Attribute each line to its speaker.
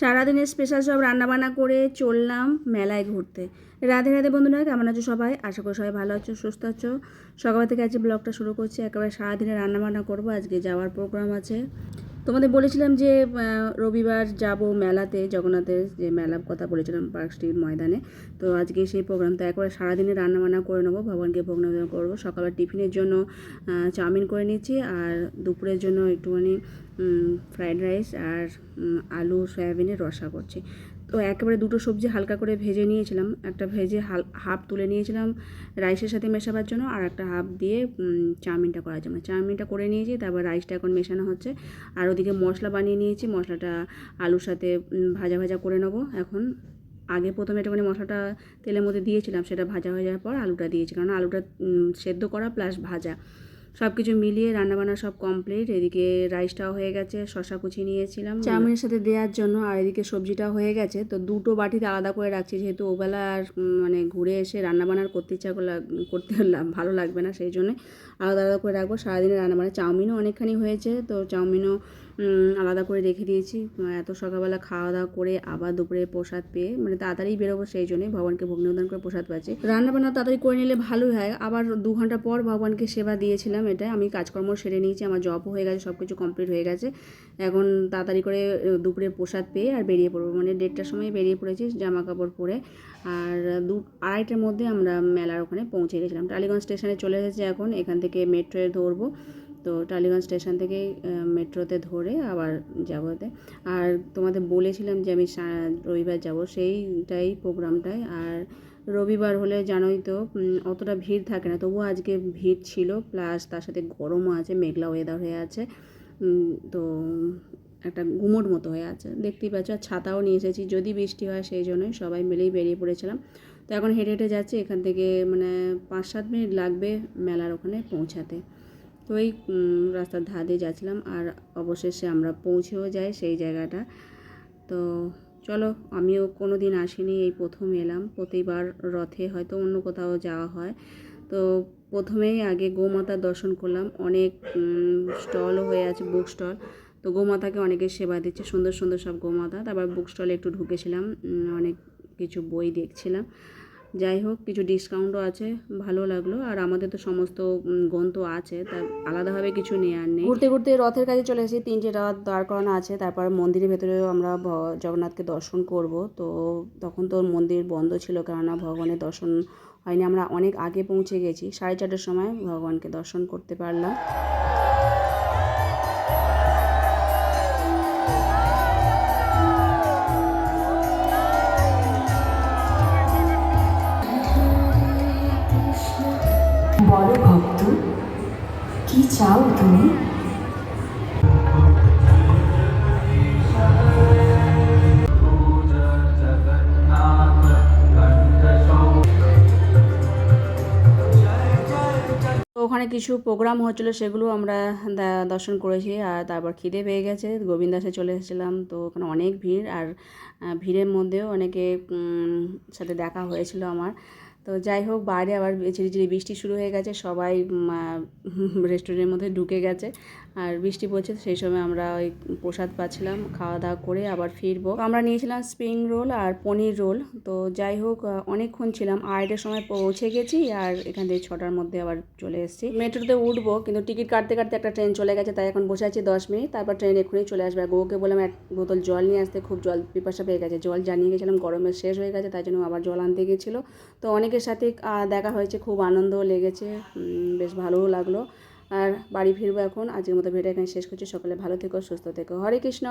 Speaker 1: সারাদিনের স্পেশাল সব রান্নাবান্না করে চললাম মেলায় ঘুরতে। রাধে রাধে বন্ধুরা, কেমন আছো সবাই? আশা করি সবাই ভালো আছো, সুস্থ আছো। সকাল থেকে আজকে ব্লগটা শুরু করছি, একেবারে সারাদিনে রান্নাবান্না করব। আজকে যাওয়ার প্রোগ্রাম আছে। তোমাদের বলেছিলাম যে রবিবার যাব মেলাতে জগন্নাথের যে মেলার কথা বলেছিলাম পার্ক স্ট্রিট ময়দানে। তো আজকে সেই প্রোগ্রামটা একবারে সারাদিনে রান্নাবান্না করে নেব, ভগবানকে ভোগ নিবেদন করব। সকালে টিফিনের জন্য চাউমিন করে নিচ্ছি আর দুপুরের জন্য একটুখানি ফ্রায়েড রাইস আর আলু, সয়াবিনের রসা করছি। তো একেবারে দুটো সবজি হালকা করে ভেজে নিয়েছিলাম। একটা ভেজে হাল, হাফ তুলে নিয়েছিলাম রাইসের সাথে মেশাবার জন্য আর একটা হাফ দিয়ে চাউমিনটা করার জন্য। চাউমিনটা করে নিয়েছি, তারপর রাইসটা এখন মেশানো হচ্ছে। আর ওদিকে মশলা বানিয়ে নিয়েছি, মশলাটা আলুর সাথে ভাজা ভাজা করে নেব। এখন আগে প্রথমে একটুখানি মশলাটা তেলের মধ্যে দিয়েছিলাম, সেটা ভাজা হয়ে যাওয়ার পর আলুটা দিয়েছি। কারণ আলুটা সেদ্ধ করা প্লাস ভাজা। সব কিছু মিলিয়ে রান্নাবান্না সব কমপ্লিট এদিকে রাইসটাও হয়ে গেছে শশা কুচি নিয়েছিলাম। চাউমিনের সাথে দেওয়ার জন্য আর এদিকে সবজিটাও হয়ে গেছে। তো দুটো বাটিতে আলাদা করে রাখছি যেহেতু ওবেলা আর মানে ঘুরে এসে রান্নাবান্নার করতে ইচ্ছা করতে ভালো লাগবে না সেই জন্য আলাদা আলাদা করে রাখব। সারাদিনে রান্নাবান্না চাউমিনও অনেকখানি হয়েছে। তো চাউমিনও উম, আলাদা করে রেখে দিয়েছি। এত সকালবেলা খাওয়া দাওয়া করে আবার দুপুরে প্রসাদ পেয়ে মানে তাড়াতাড়ি বেরোবো সেই জন্যই ভগবানকে ভোগ নিবেদন করে প্রসাদ পাচ্ছি। রান্না বান্না তাড়াতাড়ি করে নিলে ভালোই হয়। আবার দু ঘণ্টা পর ভগবানকে সেবা দিয়েছিলাম এটা আমি কাজকর্ম সেরে নিয়েছি, আমার জবও হয়ে গেছে সব কিছু কমপ্লিট হয়ে গেছে। এখন তাড়াতাড়ি করে দুপুরে প্রসাদ পেয়ে আর বেরিয়ে পড়ব। মানে দেড়টার সময় বেরিয়ে পড়েছি জামা কাপড় পরে। আর দু, আড়াইটার মধ্যে আমরা মেলার ওখানে পৌঁছে গেছিলাম। টালিগঞ্জ স্টেশনে চলে এসেছি এখন। এখান থেকে মেট্রোয়ে ধরবো। তো টালিগঞ্জ স্টেশন থেকে মেট্রোতে ধরে আবার যাবোতে আর তোমাদের বলেছিলাম যে আমি রবিবার যাব, সেইটাই প্রোগ্রামটায় আর রবিবার হলে জানোই তো অতটা ভিড় থাকে না। তবুও আজকে ভিড় ছিল, প্লাস তার সাথে গরমও আছে, মেঘলা ওয়েদার হয়ে আছে। তো একটা গুমোট মতো হয়ে আছে। দেখতেই পাচ্ছ, আর ছাতাও নিয়ে এসেছি। যদি বৃষ্টি হয় সেই জন্যই সবাই মিলেই বেরিয়ে পড়েছিলাম। তো এখন হেঁটে হেঁটে যাচ্ছি, এখান থেকে মানে পাঁচ সাত মিনিট লাগবে মেলার ওখানে পৌঁছাতে। তো এই রাস্তার ধার যাচ্ছিলাম আর অবশেষে আমরা পৌঁছেও যাই সেই জায়গাটা। তো চলো, আমিও কোনো দিন আসিনি, এই প্রথম এলাম। প্রতিবার রথে হয়তো অন্য কোথাও যাওয়া হয়। তো প্রথমেই আগে গোমাতার দর্শন করলাম। অনেক স্টলও হয়ে আছে, বুক স্টল। তো গোমাতাকে অনেকে সেবা দিচ্ছে, সুন্দর সুন্দর সব গোমাতা। তারপর বুক স্টলে একটু ঢুকেছিলাম অনেক কিছু বই দেখছিলাম। যাই হোক, কিছু ডিসকাউন্টও আছে, ভালো লাগল। আর আমাদের তো সমস্ত গ্রন্থ আছে, তা আলাদাভাবে কিছু নেওয়ার নেই। ঘুরতে ঘুরতে রথের কাছে চলে এসেছি, তিনটে রথ দাঁড় করানো আছে, তারপর মন্দিরের ভেতরেও আমরা জগন্নাথকে দর্শন করব। তো তখন তো মন্দির বন্ধ ছিল, কেননা ভগবানের দর্শন হয়নি, আমরা অনেক আগে পৌঁছে গেছি, সাড়ে চারটের সময় ভগবানকে দর্শন করতে পারলাম।
Speaker 2: বলো ভক্ত? কি চাও তুমি?
Speaker 1: ওখানে কিছু প্রোগ্রাম হচ্ছিল সেগুলো আমরা দর্শন করেছি, আর তারপর খিদে পেয়ে গেছে। গোবিন্দাসে চলে এসেছিলাম, তো ওখানে অনেক ভিড়, আর ভিড়ের মধ্যেও অনেকে সাথে দেখা হয়েছিল আমার। তো যাই হোক, বাইরে আবার ঝিরিঝিরি বৃষ্টি শুরু হয়ে গেছে, সবাই রেস্টুরেন্টের মধ্যে ঢুকে গেছে। আর বৃষ্টি পড়ছে সেই সময় আমরা ওই প্রসাদ পাচ্ছিলাম, খাওয়া দাওয়া করে আবার ফিরবো। আমরা নিয়েছিলাম স্প্রিং রোল আর পনির রোল তো যাই হোক অনেকক্ষণ ছিলাম, আড়াইটার সময় পৌঁছে গেছি আর এখান থেকে ছটার মধ্যে আবার চলে এসেছি। মেট্রোতে উঠবো, কিন্তু টিকিট কাটতে কাটতে একটা ট্রেন চলে গেছে, তাই এখন বসে আছি দশ মিনিট। তারপর ট্রেন এক্ষুনি চলে আসবে। আর বউকে বললাম, এক বোতল জল নিয়ে আসতে। খুব জল, পিপাসা পেয়ে গেছে। জল জানিয়ে গেছিলাম গরমের শেষ হয়ে গেছে, তাই জন্য আবার জল আনতে গেছিল। তো অনেকের সাথে দেখা হয়েছে, খুব আনন্দও লেগেছে বেশ ভালোও লাগল। আর বাড়ি ফিরবো এখন, আজকের মতো ভিডিও এখানে শেষ করছি, সকালে ভালো থেকো, সুস্থ থেকো। হরে কৃষ্ণ!